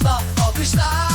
Alkışla, alkışla